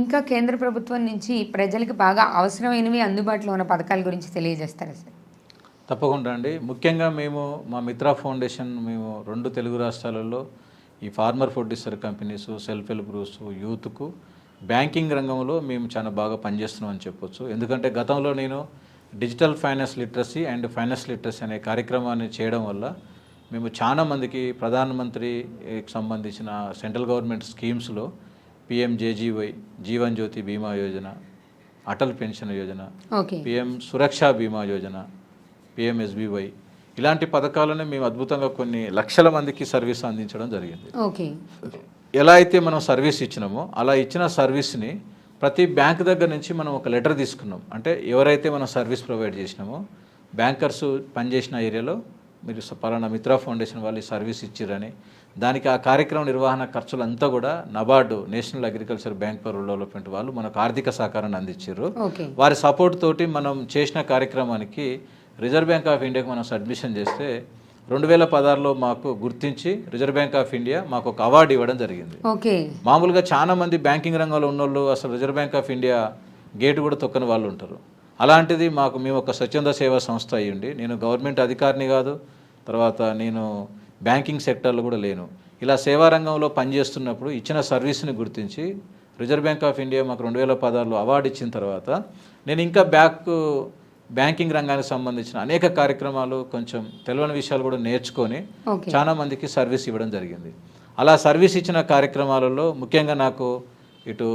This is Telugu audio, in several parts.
ఇంకా కేంద్ర ప్రభుత్వం నుంచి ప్రజలకు బాగా అవసరమైనవి అందుబాటులో ఉన్న పథకాల గురించి తెలియజేస్తారా సార్? తప్పకుండా అండి. ముఖ్యంగా మేము మా మిత్రా ఫౌండేషన్ మేము రెండు తెలుగు రాష్ట్రాలలో ఈ farmer producer companies self help groups యూత్కు banking రంగంలో మేము చాలా బాగా పనిచేస్తున్నాం అని చెప్పొచ్చు. ఎందుకంటే గతంలో నేను digital finance literacy and finance literacy అనే కార్యక్రమాన్ని చేయడం వల్ల మేము చాలా మందికి ప్రధానమంత్రికి సంబంధించిన central government స్కీమ్స్లో PMJJY Jeevan Jyoti Bima Yojana Atal pension Yojana PM Suraksha Bima Yojana PMSBY ఇలాంటి పథకాలను మేము అద్భుతంగా కొన్ని లక్షల మందికి సర్వీస్ అందించడం జరిగింది. ఎలా అయితే మనం సర్వీస్ ఇచ్చినామో అలా ఇచ్చిన సర్వీస్ని ప్రతి బ్యాంక్ దగ్గర నుంచి మనం ఒక లెటర్ తీసుకున్నాం. అంటే ఎవరైతే మనం సర్వీస్ ప్రొవైడ్ చేసినామో బ్యాంకర్స్ పనిచేసిన ఏరియాలో మీరు పలానా మిత్రా ఫౌండేషన్ వాళ్ళు ఈ సర్వీస్ ఇచ్చిరని. దానికి ఆ కార్యక్రమం నిర్వహణ ఖర్చులంతా కూడా NABARD national agriculture bank for rural development వాళ్ళు మనకు ఆర్థిక సహకారాన్ని అందించారు వారి సపోర్ట్ తోటి మనం చేసిన కార్యక్రమానికి రిజర్వ్ బ్యాంక్ ఆఫ్ ఇండియాకి మనం సబ్మిషన్ చేస్తే రెండు వేల పదహారులో మాకు గుర్తించి రిజర్వ్ బ్యాంక్ ఆఫ్ ఇండియా మాకు ఒక అవార్డు ఇవ్వడం జరిగింది. మామూలుగా చాలా మంది బ్యాంకింగ్ రంగంలో ఉన్నోళ్ళు అసలు Reserve Bank of India gate కూడా తొక్కని వాళ్ళు ఉంటారు. అలాంటిది మాకు మేము ఒక స్వచ్ఛంద సేవా సంస్థ అయ్యుండి నేను గవర్నమెంట్ అధికారిని కాదు తర్వాత నేను బ్యాంకింగ్ సెక్టర్లో కూడా లేను. ఇలా సేవా రంగంలో పనిచేస్తున్నప్పుడు ఇచ్చిన సర్వీస్ని గుర్తించి రిజర్వ్ బ్యాంక్ ఆఫ్ ఇండియా మాకు రెండు వేల పదహారులో అవార్డు ఇచ్చిన తర్వాత నేను ఇంకా బ్యాక్ బ్యాంకింగ్ రంగానికి సంబంధించిన అనేక కార్యక్రమాలు కొంచెం తెలియని విషయాలు కూడా నేర్చుకొని చాలా మందికి సర్వీస్ ఇవ్వడం జరిగింది. అలా సర్వీస్ ఇచ్చిన కార్యక్రమాలలో ముఖ్యంగా నాకు ఇటు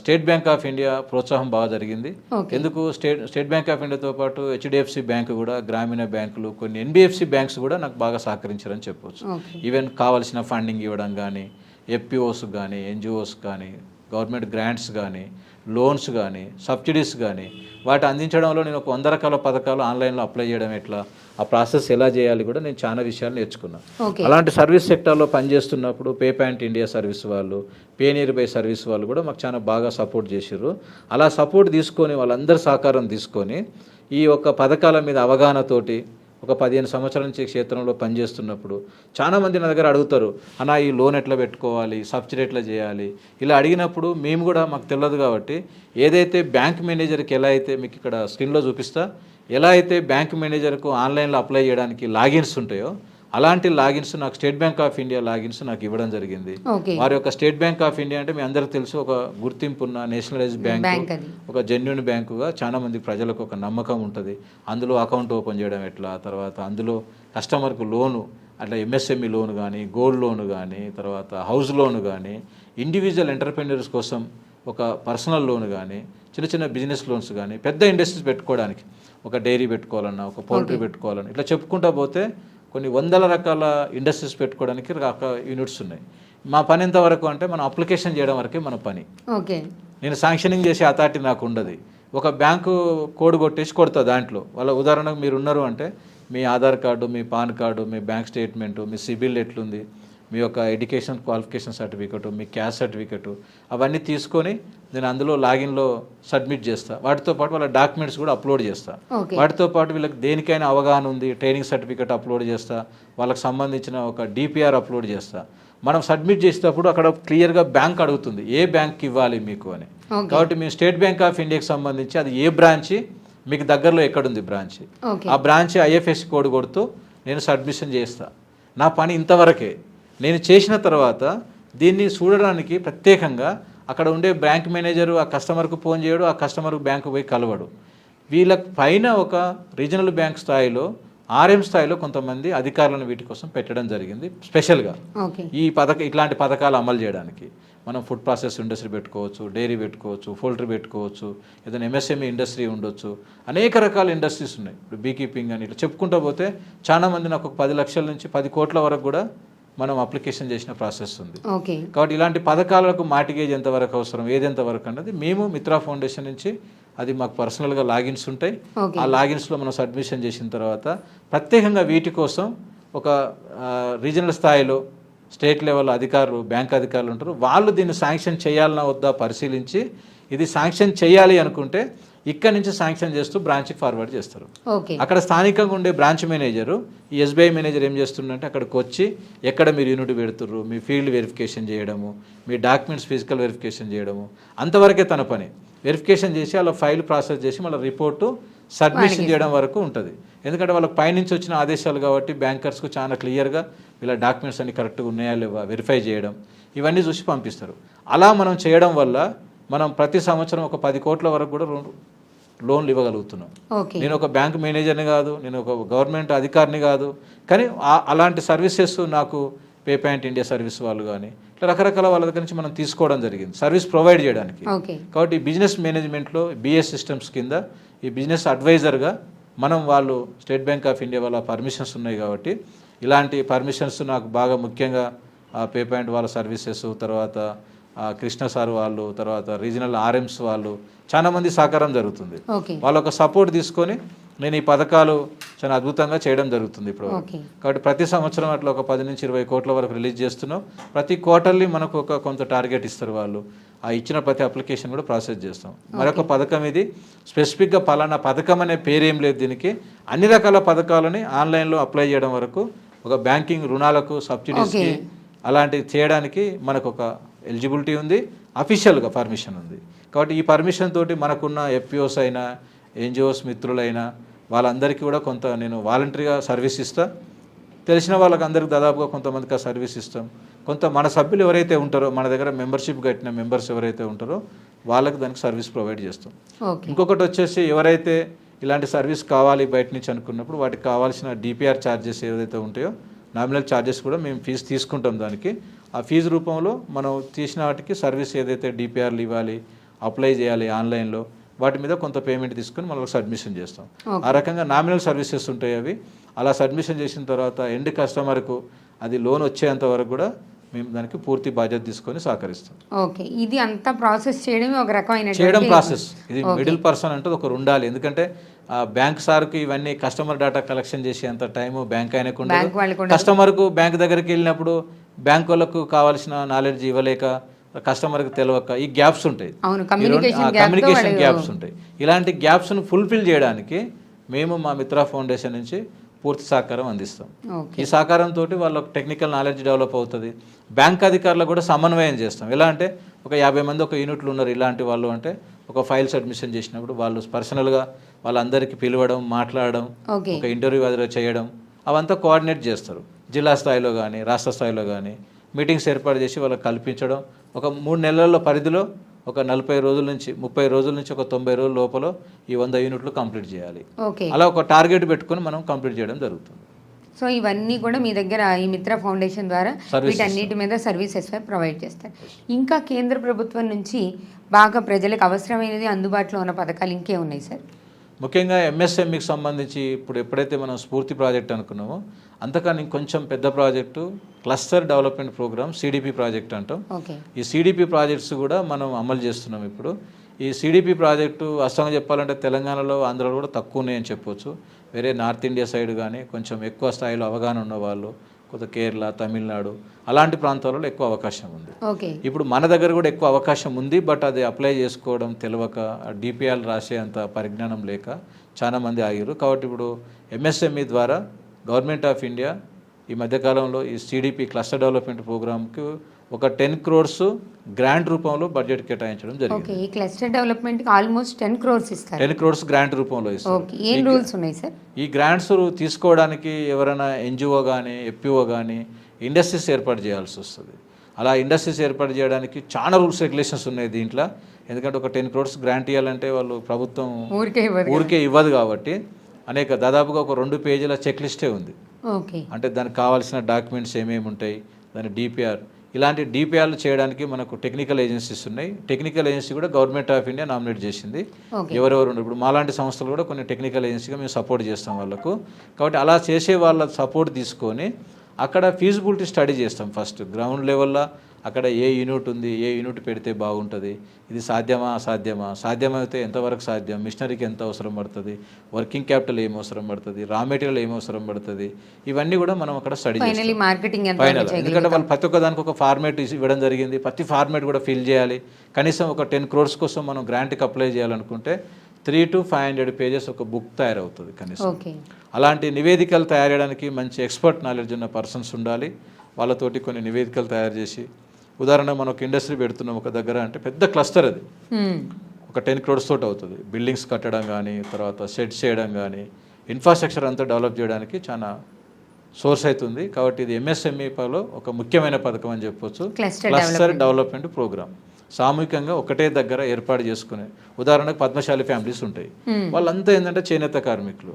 స్టేట్ బ్యాంక్ ఆఫ్ ఇండియా ప్రోత్సాహం బాగా జరిగింది. ఎందుకు? స్టేట్ స్టేట్ బ్యాంక్ ఆఫ్ ఇండియాతో పాటు హెచ్డిఎఫ్సి బ్యాంకు కూడా గ్రామీణ బ్యాంకులు కొన్ని ఎన్బిఎఫ్సి బ్యాంక్స్ కూడా నాకు బాగా సహకరించారని చెప్పొచ్చు. ఓకే. ఈవెన్ కావాల్సిన ఫండింగ్ ఇవ్వడం కానీ ఎఫ్పిఓస్ కానీ ఎన్జిఓస్ కానీ గవర్నమెంట్ గ్రాంట్స్ కానీ లోన్స్ కానీ సబ్సిడీస్ కానీ వాటి అందించడంలో నేను ఒక వంద రకాల పథకాలు ఆన్లైన్లో అప్లై చేయడం ఎట్లా ఆ ప్రాసెస్ ఎలా చేయాలి కూడా నేను చాలా విషయాలు నేర్చుకున్నాను అలాంటి సర్వీస్ సెక్టార్లో పనిచేస్తున్నప్పుడు పే పాయింట్ ఇండియా సర్వీస్ వాళ్ళు పే నియర్ బై సర్వీస్ వాళ్ళు కూడా మాకు చాలా బాగా సపోర్ట్ చేశారు అలా సపోర్ట్ తీసుకొని వాళ్ళందరి సహకారం తీసుకొని ఈ యొక్క పథకాల మీద అవగాహనతోటి ఒక పదిహేను సంవత్సరాల నుంచి క్షేత్రంలో పనిచేస్తున్నప్పుడు చాలా మంది నా దగ్గర అడుగుతారు అన్న ఈ లోన్ ఎట్లా పెట్టుకోవాలి? సబ్సిడీ ఎట్లా చేయాలి? ఇలా అడిగినప్పుడు మేము కూడా మాకు తెలియదు కాబట్టి ఏదైతే బ్యాంక్ మేనేజర్కి ఎలా అయితే మీకు ఇక్కడ స్క్రీన్లో చూపిస్తా ఎలా అయితే బ్యాంక్ మేనేజర్కు ఆన్లైన్లో అప్లై చేయడానికి లాగిన్స్ ఉంటాయో అలాంటి లాగిన్స్ నాకు State Bank of India logins నాకు ఇవ్వడం జరిగింది. వారి యొక్క స్టేట్ బ్యాంక్ ఆఫ్ ఇండియా అంటే మీ అందరికీ తెలుసు ఒక గుర్తింపు ఉన్న నేషనలైజ్ బ్యాంక్. ఒక జెన్యున్ బ్యాంకుగా చాలా మంది ప్రజలకు ఒక నమ్మకం ఉంటుంది. అందులో అకౌంట్ ఓపెన్ చేయడం ఎట్లా? తర్వాత అందులో కస్టమర్కు లోను అట్లా ఎంఎస్ఎంఈ లోన్ కానీ గోల్డ్ లోన్ కానీ తర్వాత హౌస్ లోన్ కానీ ఇండివిజువల్ ఎంటర్ప్రెన్యూర్స్ కోసం ఒక పర్సనల్ లోన్ కానీ చిన్న చిన్న బిజినెస్ లోన్స్ కానీ పెద్ద ఇండస్ట్రీస్ పెట్టుకోవడానికి. ఒక డైరీ పెట్టుకోవాలన్నా ఒక పౌల్ట్రీ పెట్టుకోవాలన్నా ఇట్లా చెప్పుకుంటా పోతే కొన్ని వందల రకాల ఇండస్ట్రీస్ పెట్టుకోవడానికి రకాల యూనిట్స్ ఉన్నాయి. మా పని ఎంతవరకు అంటే మనం అప్లికేషన్ చేయడం వరకే మన పని. ఓకే. నేను శాంక్షనింగ్ చేసే అథారిటీ నాకు ఉండదు. ఒక బ్యాంకు కోడ్ కొట్టేసి కొడతా దాంట్లో. వాళ్ళ ఉదాహరణకు మీరు ఉన్నారు అంటే మీ ఆధార్ కార్డు మీ పాన్ కార్డు మీ బ్యాంక్ స్టేట్మెంటు మీ సిబిల్ ఎట్లుంది మీ యొక్క ఎడ్యుకేషన్ క్వాలిఫికేషన్ సర్టిఫికెట్ మీ క్యాస్ట్ సర్టిఫికెట్ అవన్నీ తీసుకొని నేను అందులో లాగిన్లో సబ్మిట్ చేస్తా. వాటితో పాటు వాళ్ళ డాక్యుమెంట్స్ కూడా అప్లోడ్ చేస్తా. వాటితో పాటు వీళ్ళకి దేనికైనా అవగాహన ఉంది ట్రైనింగ్ సర్టిఫికేట్ అప్లోడ్ చేస్తా వాళ్ళకి సంబంధించిన ఒక డిపిఆర్ అప్లోడ్ చేస్తా. మనం సబ్మిట్ చేసేటప్పుడు అక్కడ క్లియర్గా బ్యాంక్ అడుగుతుంది ఏ బ్యాంక్ ఇవ్వాలి మీకు అని. కాబట్టి మేము స్టేట్ బ్యాంక్ ఆఫ్ ఇండియాకి సంబంధించి అది ఏ బ్రాంచ్ మీకు దగ్గరలో ఎక్కడుంది బ్రాంచ్. ఆ బ్రాంచ్ ఐఎఫ్ఎస్ కోడ్ కొడుతూ నేను సబ్మిషన్ చేస్తా. నా పని ఇంతవరకే. నేను చేసిన తర్వాత దీన్ని చూడడానికి ప్రత్యేకంగా అక్కడ ఉండే బ్యాంక్ మేనేజరు ఆ కస్టమర్కు ఫోన్ చేయడు ఆ కస్టమర్ బ్యాంకు పోయి కలవడు. వీళ్ళ పైన ఒక రీజనల్ బ్యాంక్ స్థాయిలో ఆర్ఎం స్థాయిలో కొంతమంది అధికారులను వీటి కోసం పెట్టడం జరిగింది స్పెషల్గా. ఈ పథక ఇట్లాంటి పథకాలు అమలు చేయడానికి. మనం ఫుడ్ ప్రాసెస్ ఇండస్ట్రీ పెట్టుకోవచ్చు డైరీ పెట్టుకోవచ్చు పోల్ట్రీ పెట్టుకోవచ్చు ఏదైనా ఎంఎస్ఎంఈ ఇండస్ట్రీ ఉండొచ్చు. అనేక రకాల ఇండస్ట్రీస్ ఉన్నాయి. ఇప్పుడు బీ కీపింగ్ అని ఇట్లా చెప్పుకుంటూ పోతే చాలా మంది నాకు ఒక పది లక్షల నుంచి పది కోట్ల వరకు కూడా మనం అప్లికేషన్ చేసిన ప్రాసెస్ ఉంది. కాబట్టి ఇలాంటి పథకాలకు మార్టిగేజ్ ఎంతవరకు అవసరం ఏది ఎంతవరకు అన్నది మేము మిత్రా ఫౌండేషన్ నుంచి అది మాకు పర్సనల్గా లాగిన్స్ ఉంటాయి. ఆ లాగిన్స్లో మనం సబ్మిషన్ చేసిన తర్వాత ప్రత్యేకంగా వీటి కోసం ఒక రీజనల్ స్థాయిలో స్టేట్ లెవెల్ అధికారులు బ్యాంక్ అధికారులు ఉంటారు. వాళ్ళు దీన్ని శాంక్షన్ చేయాలన్నా వద్దా పరిశీలించి ఇది శాంక్షన్ చేయాలి అనుకుంటే ఇక్కడి నుంచి శాంక్షన్ చేస్తూ బ్రాంచ్కి ఫార్వర్డ్ చేస్తారు. అక్కడ స్థానికంగా ఉండే బ్రాంచ్ మేనేజరు ఈ ఎస్బీఐ మేనేజర్ ఏం చేస్తుండంటే అక్కడికి వచ్చి ఎక్కడ మీరు యూనిట్ పెడుతుర్రు మీ ఫీల్డ్ వెరిఫికేషన్ చేయడము మీ డాక్యుమెంట్స్ ఫిజికల్ వెరిఫికేషన్ చేయడము అంతవరకే తన పని. వెరిఫికేషన్ చేసి అలా ఫైల్ ప్రాసెస్ చేసి మళ్ళీ రిపోర్టు సబ్మిషన్ చేయడం వరకు ఉంటుంది. ఎందుకంటే వాళ్ళకి పైనుంచి వచ్చిన ఆదేశాలు కాబట్టి బ్యాంకర్స్కు చాలా క్లియర్గా వీళ్ళ డాక్యుమెంట్స్ అన్ని కరెక్ట్గా ఉన్నాయా లేవా వెరిఫై చేయడం ఇవన్నీ చూసి పంపిస్తారు. అలా మనం చేయడం వల్ల మనం ప్రతి సంవత్సరం ఒక పది కోట్ల వరకు కూడా లోన్లు ఇవ్వగలుగుతున్నాం. నేను ఒక బ్యాంక్ మేనేజర్ని కాదు నేను ఒక గవర్నమెంట్ అధికారిని కాదు కానీ అలాంటి సర్వీసెస్ నాకు పే పాయింట్ ఇండియా సర్వీస్ వాళ్ళు కానీ ఇట్లా రకరకాల వాళ్ళ దగ్గర నుంచి మనం తీసుకోవడం జరిగింది సర్వీస్ ప్రొవైడ్ చేయడానికి. కాబట్టి బిజినెస్ మేనేజ్మెంట్లో బిఎస్ సిస్టమ్స్ కింద ఈ బిజినెస్ అడ్వైజర్గా మనం వాళ్ళు స్టేట్ బ్యాంక్ ఆఫ్ ఇండియా వాళ్ళ పర్మిషన్స్ ఉన్నాయి కాబట్టి ఇలాంటి పర్మిషన్స్ నాకు బాగా ముఖ్యంగా పే పాయింట్ వాళ్ళ సర్వీసెస్ తర్వాత కృష్ణ సార్ వాళ్ళు తర్వాత రీజనల్ ఆర్ఎంస్ వాళ్ళు చాలా మంది సహకారం జరుగుతుంది. వాళ్ళ ఒక సపోర్ట్ తీసుకొని నేను ఈ పథకాలు చాలా అద్భుతంగా చేయడం జరుగుతుంది ఇప్పుడు కాబట్టి ప్రతి సంవత్సరం అట్లా ఒక పది నుంచి ఇరవై కోట్ల వరకు రిలీజ్ చేస్తున్నాం. ప్రతి క్వార్టర్లీ మనకు ఒక కొంత టార్గెట్ ఇస్తారు వాళ్ళు. ఆ ఇచ్చిన ప్రతి అప్లికేషన్ కూడా ప్రాసెస్ చేస్తాం. మరొక పథకం ఇది. స్పెసిఫిక్గా పలానా పథకం అనే పేరేం లేదు దీనికి. అన్ని రకాల పథకాలని ఆన్లైన్లో అప్లై చేయడం వరకు ఒక బ్యాంకింగ్ రుణాలకు సబ్సిడీస్కి. అలాంటివి చేయడానికి మనకు ఒక ఎలిజిబిలిటీ ఉంది. అఫీషియల్గా పర్మిషన్ ఉంది. కాబట్టి ఈ పర్మిషన్ తోటి మనకున్న ఎఫ్పిఓస్ అయినా ఎన్జిఓస్ మిత్రులైనా వాళ్ళందరికీ కూడా కొంత నేను వాలంటరీగా సర్వీస్ ఇస్తా. తెలిసిన వాళ్ళకి అందరికి దాదాపుగా కొంతమందికి ఆ సర్వీస్ ఇస్తాం. కొంత మన సభ్యులు ఎవరైతే ఉంటారో మన దగ్గర మెంబర్షిప్ కట్టిన మెంబర్స్ ఎవరైతే ఉంటారో వాళ్ళకి దానికి సర్వీస్ ప్రొవైడ్ చేస్తాం. ఇంకొకటి వచ్చేసి ఎవరైతే ఇలాంటి సర్వీస్ కావాలి బయట నుంచి అనుకున్నప్పుడు వాటికి కావాల్సిన డిపిఆర్ ఛార్జెస్ ఏదైతే ఉంటాయో నామినల్ ఛార్జెస్ కూడా మేము ఫీజు తీసుకుంటాం దానికి. ఆ ఫీజు రూపంలో మనం తీసిన వాటికి సర్వీస్ ఏదైతే డిపిఆర్లు ఇవ్వాలి అప్లై చేయాలి ఆన్లైన్లో వాటి మీద కొంత పేమెంట్ తీసుకొని మనం సబ్మిషన్ చేస్తాం. ఆ రకంగా నామినల్ సర్వీసెస్ ఉంటాయి అవి. అలా సబ్మిషన్ చేసిన తర్వాత ఎండ్ కస్టమర్కు అది లోన్ వచ్చేంత వరకు కూడా మేము దానికి పూర్తి బాధ్యత తీసుకొని సహకరిస్తాం. ఓకే. ఇది అంతా ప్రాసెస్ చేయడమే ఒక రకమైన చేయడం ప్రాసెస్. ఇది మిడిల్ పర్సన్ అంటే ఒకరు ఉండాలి. ఎందుకంటే ఆ బ్యాంక్ సార్కి ఇవన్నీ కస్టమర్ డేటా కలెక్షన్ చేసేంత టైం బ్యాంక్ ఆయనకు ఉండదు. కస్టమర్కు బ్యాంక్ దగ్గరికి వెళ్ళినప్పుడు బ్యాంక్ వాళ్ళకు కావాల్సిన నాలెడ్జ్ ఇవ్వలేక కస్టమర్కి తెలియక ఈ గ్యాప్స్ ఉంటాయి. కమ్యూనికేషన్ గ్యాప్స్ ఉంటాయి. ఇలాంటి గ్యాప్స్ను ఫుల్ఫిల్ చేయడానికి మేము మా మిత్ర ఫౌండేషన్ నుంచి పూర్తి సహకారం అందిస్తాం. ఈ సహకారంతో వాళ్ళకి టెక్నికల్ నాలెడ్జ్ డెవలప్ అవుతుంది. బ్యాంక్ అధికారులకు కూడా సమన్వయం చేస్తాం. ఎలా అంటే ఒక యాభై మంది ఒక యూనిట్లు ఉన్నారు ఇలాంటి వాళ్ళు అంటే ఒక ఫైల్ సబ్మిషన్ చేసినప్పుడు వాళ్ళు పర్సనల్గా వాళ్ళందరికీ పిలవడం మాట్లాడడం ఒక ఇంటర్వ్యూ అదిలో చేయడం అవంతా కోఆర్డినేట్ చేస్తారు. జిల్లా స్థాయిలో కానీ రాష్ట్ర స్థాయిలో కానీ మీటింగ్స్ ఏర్పాటు చేసి వాళ్ళకి కల్పించడం ఒక మూడు నెలల పరిధిలో ఒక నలభై రోజుల నుంచి ముప్పై రోజుల నుంచి ఒక తొంభై రోజుల లోపల ఈ వంద యూనిట్లు కంప్లీట్ చేయాలి. ఓకే. అలా ఒక టార్గెట్ పెట్టుకొని మనం కంప్లీట్ చేయడం జరుగుతుంది. సో ఇవన్నీ కూడా మీ దగ్గర ఈ మిత్ర ఫౌండేషన్ ద్వారా. వీటన్నిటి మీద సర్వీసెస్ ప్రొవైడ్ చేస్తారు. ఇంకా కేంద్ర ప్రభుత్వం నుంచి బాగా ప్రజలకు అవసరమైనది అందుబాటులో ఉన్న పథకాలు ఇంకే ఉన్నాయి సార్ ముఖ్యంగా ఎంఎస్ఎంఈకి సంబంధించి ఇప్పుడు ఎప్పుడైతే మనం స్ఫూర్తి ప్రాజెక్ట్ అనుకున్నామో అంతకన్నా ఇంకొంచెం పెద్ద project cluster development program CDP project అంటాం. ఈ సిడిపి ప్రాజెక్ట్స్ కూడా మనం అమలు చేస్తున్నాం ఇప్పుడు. ఈ సిడిపి ప్రాజెక్టు వాస్తవంగా చెప్పాలంటే తెలంగాణలో ఆంధ్రలో కూడా తక్కువ ఉన్నాయని చెప్పొచ్చు. వేరే నార్త్ ఇండియా సైడ్ కానీ కొంచెం ఎక్కువ స్థాయిలో అవగాహన ఉన్న వాళ్ళు కొంత కేరళ తమిళనాడు అలాంటి ప్రాంతాలలో ఎక్కువ అవకాశం ఉంది. ఓకే. ఇప్పుడు మన దగ్గర కూడా ఎక్కువ అవకాశం ఉంది బట్ అది అప్లై చేసుకోవడం తెలియక డిపిఎల్ రాసే అంత పరిజ్ఞానం లేక చాలా మంది ఆగిరు కాబట్టి ఇప్పుడు ఎంఎస్ఎంఈ ద్వారా గవర్నమెంట్ ఆఫ్ ఇండియా ఈ మధ్యకాలంలో ఈ సిడిపి క్లస్టర్ డెవలప్మెంట్ ప్రోగ్రామ్కి ఒక టెన్ క్రోర్స్ గ్రాంట్ రూపంలో బడ్జెట్ కేటాయించడం జరిగింది. ఈ క్లస్టర్ డెవలప్మెంట్కి ఆల్మోస్ట్ టెన్ క్రోర్స్ ఇస్తారు. టెన్ క్రోర్స్ గ్రాంట్ రూపంలో ఇస్తారు. ఏం రూల్స్ ఉన్నాయి సార్? ఈ గ్రాంట్స్ తీసుకోవడానికి ఎవరైనా ఎన్జిఓ కానీ ఎఫ్పిఓ కానీ ఇండస్ట్రీస్ ఏర్పాటు చేయాల్సి వస్తుంది. అలా ఇండస్ట్రీస్ ఏర్పాటు చేయడానికి చాలా రూల్స్ రెగ్యులేషన్స్ ఉన్నాయి దీంట్లో. ఎందుకంటే ఒక టెన్ క్రోర్స్ గ్రాంట్ ఇవ్వాలంటే వాళ్ళు ప్రభుత్వం ఊరికే ఇవ్వదు ఊరికే ఇవ్వదు కాబట్టి అనేక దాదాపుగా ఒక రెండు పేజీల చెక్ లిస్టే ఉంది. అంటే దానికి కావాల్సిన డాక్యుమెంట్స్ ఏమేమి ఉంటాయి దాని డిపిఆర్ ఇలాంటి డిపిఆర్లు చేయడానికి మనకు టెక్నికల్ ఏజెన్సీస్ ఉన్నాయి. టెక్నికల్ ఏజెన్సీ కూడా గవర్నమెంట్ ఆఫ్ ఇండియా నామినేట్ చేసింది. ఎవరెవరు ఇప్పుడు మాలాంటి సంస్థలు కూడా కొన్ని టెక్నికల్ ఏజెన్సీగా మేము సపోర్ట్ చేస్తాం వాళ్ళకు. కాబట్టి అలా చేసే వాళ్ళ సపోర్ట్ తీసుకొని అక్కడ ఫీజిబిలిటీ స్టడీ చేస్తాం ఫస్ట్. గ్రౌండ్ లెవెల్లో అక్కడ ఏ యూనిట్ ఉంది ఏ యూనిట్ పెడితే బాగుంటుంది ఇది సాధ్యమా అసాధ్యమా? సాధ్యమైతే ఎంతవరకు సాధ్యం? మిషనరీకి ఎంత అవసరం పడుతుంది? వర్కింగ్ క్యాపిటల్ ఏం అవసరం పడుతుంది? రా మెటీరియల్ ఏం అవసరం పడుతుంది? ఇవన్నీ కూడా మనం అక్కడ స్టడీ ఫైనలీ మార్కెటింగ్ ఎంత ఫైనల్ ఎందుకంటే వాళ్ళు ప్రతి ఒక్క దానికి ఒక ఫార్మేట్ ఇవ్వడం జరిగింది. ప్రతి ఫార్మేట్ కూడా ఫిల్ చేయాలి. కనీసం ఒక టెన్ క్రోర్స్ కోసం మనం గ్రాంట్కి అప్లై చేయాలనుకుంటే three to five hundred pages ఒక బుక్ తయారవుతుంది కనీసం. ఓకే అలాంటి నివేదికలు తయారు చేయడానికి మంచి ఎక్స్పర్ట్ నాలెడ్జ్ ఉన్న పర్సన్స్ ఉండాలి. వాళ్ళతోటి కొన్ని నివేదికలు తయారు చేసి ఉదాహరణ మనం ఒక ఇండస్ట్రీ పెడుతున్నాం ఒక దగ్గర అంటే పెద్ద క్లస్టర్ అది. ఒక టెన్ క్రోడ్స్ తోటి అవుతుంది. బిల్డింగ్స్ కట్టడం కానీ తర్వాత షెడ్స్ చేయడం కానీ ఇన్ఫ్రాస్ట్రక్చర్ అంతా డెవలప్ చేయడానికి చాలా సోర్స్ అవుతుంది కాబట్టి ఇది ఎంఎస్ఎంఈలో ఒక ముఖ్యమైన పథకం అని చెప్పొచ్చు. Cluster development. ప్రోగ్రామ్. సామూహికంగా ఒకటే దగ్గర ఏర్పాటు చేసుకునే ఉదాహరణకు పద్మశాలి ఫ్యామిలీస్ ఉంటాయి. వాళ్ళంతా ఏంటంటే చేనేత కార్మికులు.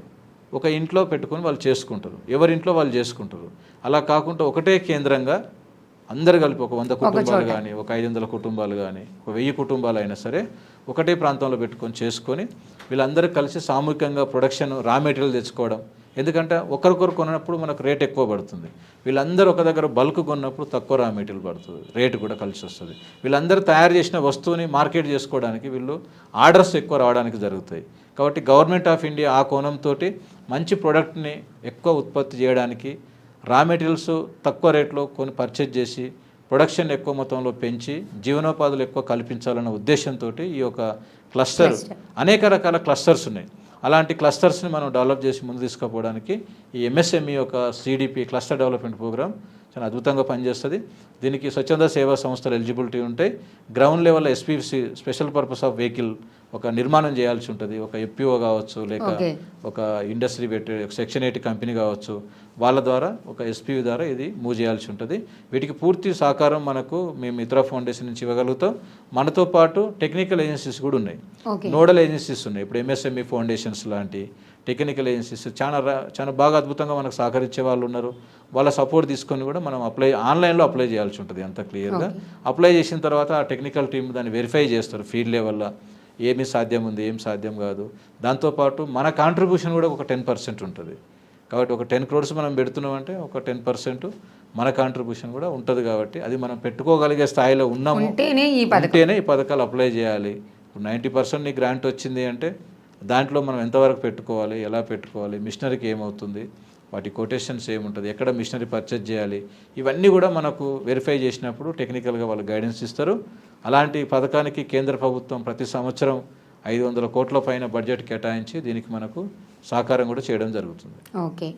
ఒక ఇంట్లో పెట్టుకొని వాళ్ళు చేసుకుంటారు. ఎవరి ఇంట్లో వాళ్ళు చేసుకుంటారు. అలా కాకుండా ఒకటే కేంద్రంగా అందరు కలిపి ఒక వంద కుటుంబాలు కానీ ఒక ఐదు వందల కుటుంబాలు కానీ ఒక వెయ్యి కుటుంబాలు అయినా సరే ఒకటే ప్రాంతంలో పెట్టుకొని చేసుకొని వీళ్ళందరూ కలిసి సామూహికంగా ప్రొడక్షన్ రా మెటీరియల్ తెచ్చుకోవడం. ఎందుకంటే ఒకరికొరు కొన్నప్పుడు మనకు రేట్ ఎక్కువ పడుతుంది. వీళ్ళందరూ ఒక దగ్గర బల్క్ కొన్నప్పుడు తక్కువ రా మెటీరియల్ పడుతుంది. రేటు కూడా కలిసి వస్తుంది. వీళ్ళందరూ తయారు చేసిన వస్తువుని మార్కెట్ చేసుకోవడానికి వీళ్ళు ఆర్డర్స్ ఎక్కువ రావడానికి జరుగుతాయి. కాబట్టి గవర్నమెంట్ ఆఫ్ ఇండియా ఆ కోణంతో మంచి ప్రోడక్ట్ని ఎక్కువ ఉత్పత్తి చేయడానికి రా మెటీరియల్స్ తక్కువ రేట్లో కొని పర్చేజ్ చేసి ప్రొడక్షన్ ఎక్కువ మొత్తంలో పెంచి జీవనోపాధులు ఎక్కువ కల్పించాలన్న ఉద్దేశంతో ఈ యొక్క క్లస్టర్ అనేక రకాల క్లస్టర్స్ ఉన్నాయి. అలాంటి క్లస్టర్స్ని మనం డెవలప్ చేసి ముందు తీసుకుపోవడానికి ఈ ఎంఎస్ఎంఈ యొక్క సిడిపి క్లస్టర్ డెవలప్మెంట్ ప్రోగ్రామ్ చాలా అద్భుతంగా పనిచేస్తుంది. దీనికి స్వచ్ఛంద సేవా సంస్థలు ఎలిజిబిలిటీ ఉంటాయి. Ground level SPC special purpose of vehicle ఒక నిర్మాణం చేయాల్సి ఉంటుంది. ఒక ఎఫ్పిఓ కావచ్చు లేక. ఒక ఇండస్ట్రీ పెట్టి సెక్షన్ ఎయిట్ కంపెనీ కావచ్చు. వాళ్ళ ద్వారా ఒక ఎస్పీ ద్వారా ఇది మూవ్ చేయాల్సి ఉంటుంది. వీటికి పూర్తి సహకారం మనకు మేము ఇతర ఫౌండేషన్ నుంచి ఇవ్వగలుగుతాం. మనతో పాటు టెక్నికల్ ఏజెన్సీస్ కూడా ఉన్నాయి. నోడల్ ఏజెన్సీస్ ఉన్నాయి. ఇప్పుడు ఎంఎస్ఎంఈ ఫౌండేషన్స్ లాంటి టెక్నికల్ ఏజెన్సీస్ చాలా చాలా బాగా అద్భుతంగా మనకు సహకరించే వాళ్ళు ఉన్నారు. వాళ్ళ సపోర్ట్ తీసుకొని కూడా మనం అప్లై ఆన్లైన్లో అప్లై చేయాల్సి ఉంటుంది అంత క్లియర్గా అప్లై చేసిన తర్వాత ఆ టెక్నికల్ టీం దాన్ని వెరిఫై చేస్తారు. ఫీల్డ్ లెవెల్లో ఏమి సాధ్యం ఉంది ఏం సాధ్యం కాదు. దాంతోపాటు మన కాంట్రిబ్యూషన్ కూడా ఒక టెన్ పర్సెంట్ ఉంటుంది. కాబట్టి ఒక టెన్ క్రోడ్స్ మనం పెడుతున్నామంటే ఒక టెన్ పర్సెంట్ మన కాంట్రిబ్యూషన్ కూడా ఉంటుంది కాబట్టి అది మనం పెట్టుకోగలిగే స్థాయిలో ఉన్నాము. ఉంటేనే ఈ పథకం. ఉంటేనే ఈ పథకాలు అప్లై చేయాలి. ఇప్పుడు నైంటీ పర్సెంట్ నీ గ్రాంట్ వచ్చింది అంటే దాంట్లో మనం ఎంతవరకు పెట్టుకోవాలి ఎలా పెట్టుకోవాలి మిషనరీకి ఏమవుతుంది వాటి కొటేషన్స్ ఏముంటుంది? ఎక్కడ మిషనరీ పర్చేజ్ చేయాలి? ఇవన్నీ కూడా మనకు వెరిఫై చేసినప్పుడు టెక్నికల్గా వాళ్ళు గైడెన్స్ ఇస్తారు. అలాంటి పథకానికి కేంద్ర ప్రభుత్వం ప్రతి సంవత్సరం ఐదు వందల కోట్ల పైన బడ్జెట్ కేటాయించి దీనికి మనకు సహకారం కూడా చేయడం జరుగుతుంది. ఓకే